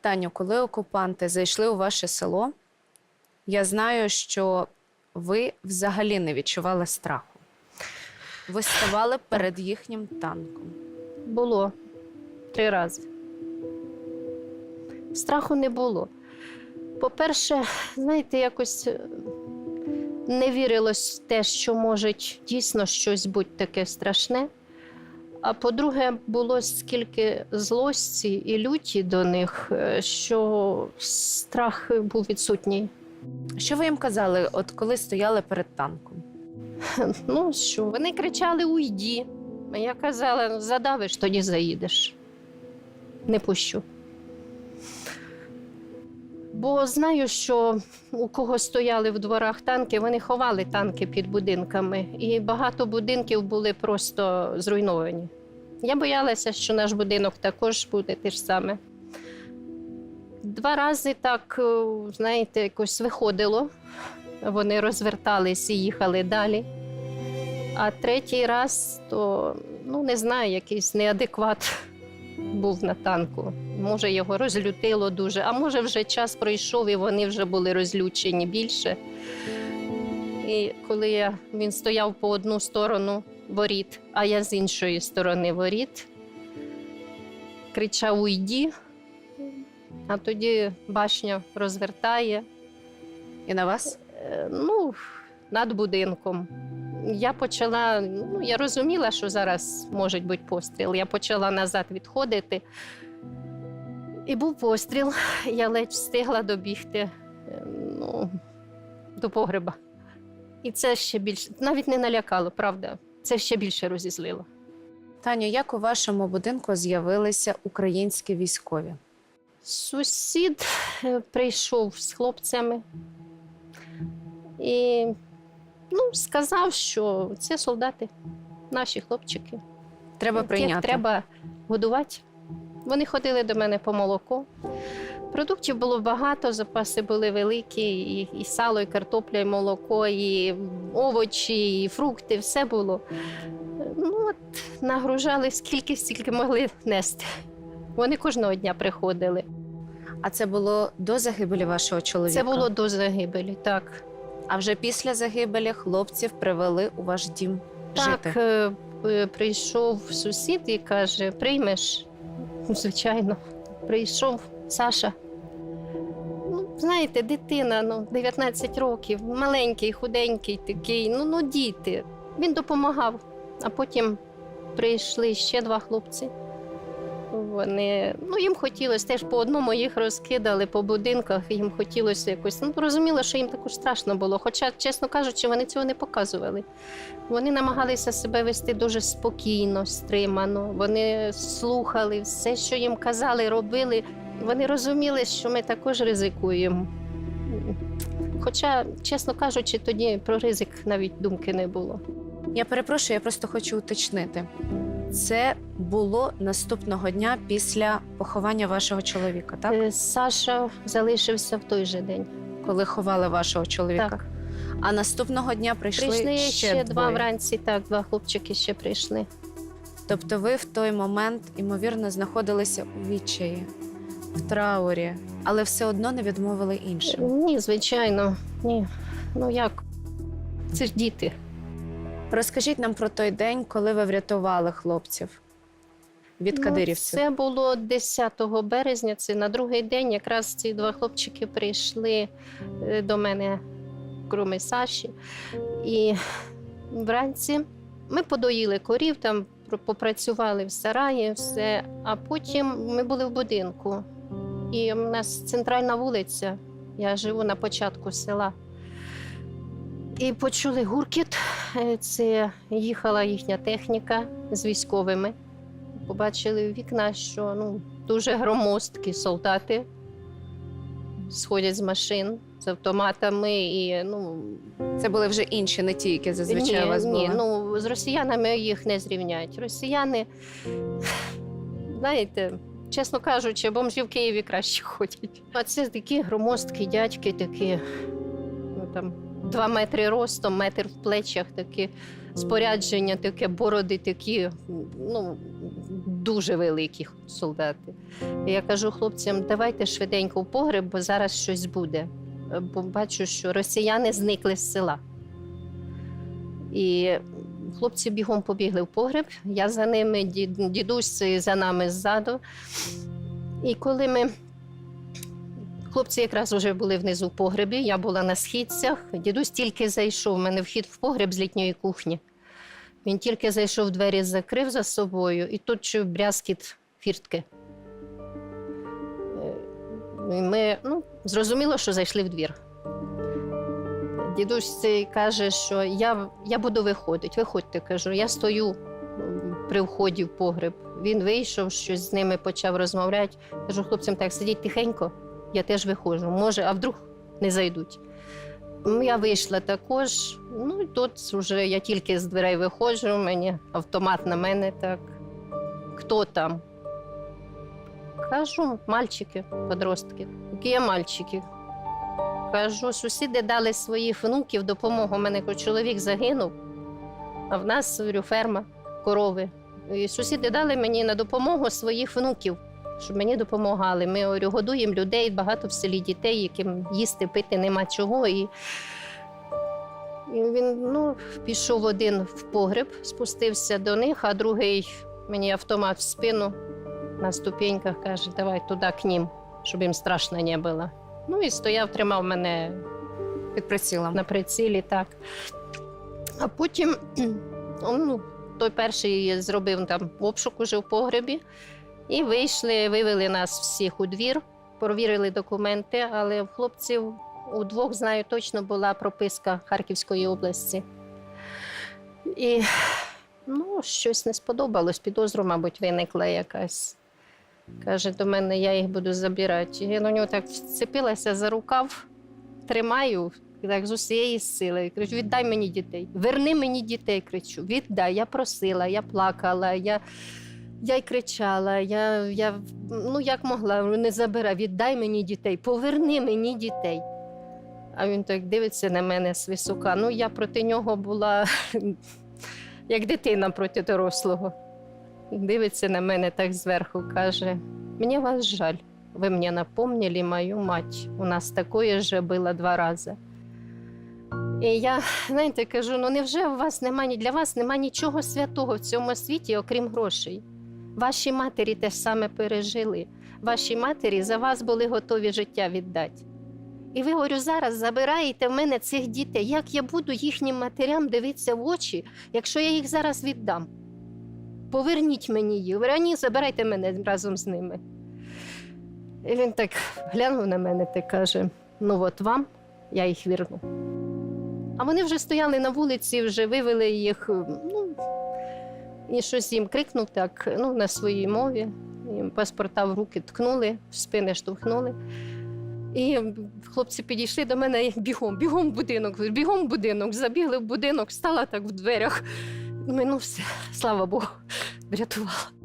Таню, коли окупанти зайшли у ваше село, я знаю, що ви взагалі не відчували страху. Ви ставали перед їхнім танком. Було три рази. Страху не було. По-перше, знаєте, якось е, не вірилось в те, що може дійсно щось бути таке страшне. А по-друге, було скільки злості і люті до них, е, що страх був відсутній. Що ви їм казали, от коли стояли перед танком? Ну що, вони кричали Уйді. Я казала, «Ну, задавиш, тоді заїдеш. Не пущу. Бо знаю, що у кого стояли в дворах танки, вони ховали танки під будинками, і багато будинків були просто зруйновані. Я боялася, що наш будинок також буде те ж саме. Два рази так, е, знаєте, якось виходило. Вони розвертались і їхали далі. А третій раз, то ну не знаю, якийсь неадекват був на танку. Може, його розлютило дуже, а може, вже час пройшов і вони вже були розлючені більше. І коли я, він стояв по одну сторону воріт, а я з іншої сторони воріт, кричав Уйді, а тоді башня розвертає. І на вас? Е, ну, над будинком. Я почала, ну, я розуміла, що зараз може бути постріл. Я почала назад відходити. І був постріл. Я ледь встигла добігти е, ну, до погреба. І це ще більше, навіть не налякало, правда. Це ще більше розізлило. Таню, як у вашому будинку з'явилися українські військові? Сусід е, прийшов з хлопцями і ну, сказав, що це солдати, наші хлопчики. Треба прийняти. треба годувати. Вони ходили до мене по молоко. Продуктів було багато, запаси були великі, і, і сало, і картопля, і молоко, і овочі, і фрукти, все було. Ну, от, нагружали скільки, стільки могли нести. Вони кожного дня приходили. А це було до загибелі вашого чоловіка? Це було до загибелі, так. А вже після загибелі хлопців привели у ваш дім Так, жити. е, е, прийшов сусід і каже: приймеш? Звичайно, прийшов Саша. Ну, знаєте, дитина, ну, 19 років, маленький, худенький такий, ну, ну діти. Він допомагав. А потім прийшли ще два хлопці. Вони, ну, їм хотілося теж по одному їх розкидали по будинках, їм хотілося якось. Ну, розуміло, що їм також страшно було. Хоча, чесно кажучи, вони цього не показували. Вони намагалися себе вести дуже спокійно, стримано. Вони слухали все, що їм казали, робили. Вони розуміли, що ми також ризикуємо. Хоча, чесно кажучи, тоді про ризик навіть думки не було. Я перепрошую, я просто хочу уточнити. Це було наступного дня після поховання вашого чоловіка, так? Е, Саша залишився в той же день. Коли ховали вашого чоловіка. Так. А наступного дня прийшли, Прийшли ще, два двоє. вранці, так, два хлопчики ще прийшли. Тобто ви в той момент, ймовірно, знаходилися у відчаї, в траурі, але все одно не відмовили іншим. Ні, звичайно, ні. Ну як? Це ж діти. Розкажіть нам про той день, коли ви врятували хлопців від Ну, кадирівців. Це було 10 березня. Це на другий день. Якраз ці два хлопчики прийшли е, до мене, кроме Саші. І вранці ми подоїли корів, там попрацювали в сараї, все. А потім ми були в будинку. І у нас центральна вулиця. Я живу на початку села. І почули гуркіт. Е, Це їхала їхня техніка з військовими побачили в вікна, що ну, дуже громоздкі солдати сходять з машин з автоматами і ну, Це були вже інші, не ті, які зазвичай у вас були. ні, ну, з росіянами їх не зрівняють. Росіяни, знаєте, чесно кажучи, бомжі в Києві краще ходять. А це такі громоздкі дядьки, такі ну, там, два метри ростом, метр в плечах, такі спорядження, таке бороди такі, ну, дуже великі солдати. Я кажу хлопцям, давайте швиденько в погреб, бо зараз щось буде. Бо бачу, що росіяни зникли з села. І хлопці бігом побігли в погреб. Я за ними, дідусь за нами ззаду. І коли ми. Хлопці якраз вже були внизу в погребі, я була на східцях. Дідусь тільки зайшов. У мене вхід в погреб з літньої кухні. Він тільки зайшов, двері закрив за собою, і тут чув брязкіт фіртки. Е, ми ну, зрозуміло, що зайшли в двір. Дідусь цей каже, що я, я буду виходити. Виходьте, кажу, я стою при вході в погреб. Він вийшов, щось з ними почав розмовляти. Кажу, хлопцям, так сидіть тихенько, я теж виходжу. Може, а вдруг не зайдуть. Я вийшла також. Ну і тут вже я тільки з дверей виходжу, мені автомат на мене так. Хто там? Кажу, мальчики, подростки. Які є мальчики? Кажу, сусіди дали своїх внуків допомогу. У мене чоловік загинув, а в нас говорю, ферма, корови. І сусіди дали мені на допомогу своїх внуків, щоб мені допомагали. Ми говорю, годуємо людей, багато в селі дітей, яким їсти, пити нема чого. І, і він ну, пішов один в погреб, спустився до них, а другий мені автомат в спину на ступеньках каже, давай туди к ним, щоб їм страшно не було. Ну і стояв, тримав мене Під прицілом. на прицілі, так. А потім ну, той перший зробив там обшук уже в погребі, і вийшли, вивели нас всіх у двір, провірили документи, але в хлопців у двох, знаю, точно була прописка Харківської області. І ну, щось не сподобалось, підозру, мабуть, виникла якась. Каже до мене, я їх буду забирати. Я на нього так вцепилася за рукав, тримаю так з усієї сили. Кричу, віддай мені дітей, верни мені дітей, кричу, віддай. Я просила, я плакала, я, я й кричала, я, я ну як могла, не забирай, віддай мені дітей, поверни мені дітей. А він так дивиться на мене свисока. Ну, я проти нього була як дитина проти дорослого. Дивиться на мене так зверху, каже: Мені вас жаль. Ви мені напомнили мою мать. У нас такое же було два рази. І я, знаєте, кажу: ну невже у вас немає для вас немає нічого святого в цьому світі, окрім грошей? Ваші матері те ж саме пережили. Ваші матері за вас були готові життя віддати. І ви говорю, зараз забираєте в мене цих дітей. Як я буду їхнім матерям дивитися в очі, якщо я їх зараз віддам? Поверніть мені їх. Ви забирайте мене разом з ними. І він так глянув на мене та каже: ну от вам я їх вірну. А вони вже стояли на вулиці, вже вивели їх. Ну, і щось їм крикнув так, ну, на своїй мові. Їм паспорта в руки ткнули, в спини штовхнули. І хлопці підійшли до мене бігом, бігом в будинок, бігом в будинок, забігли в будинок, стала так в дверях. Думаю, ну слава Богу, врятувала.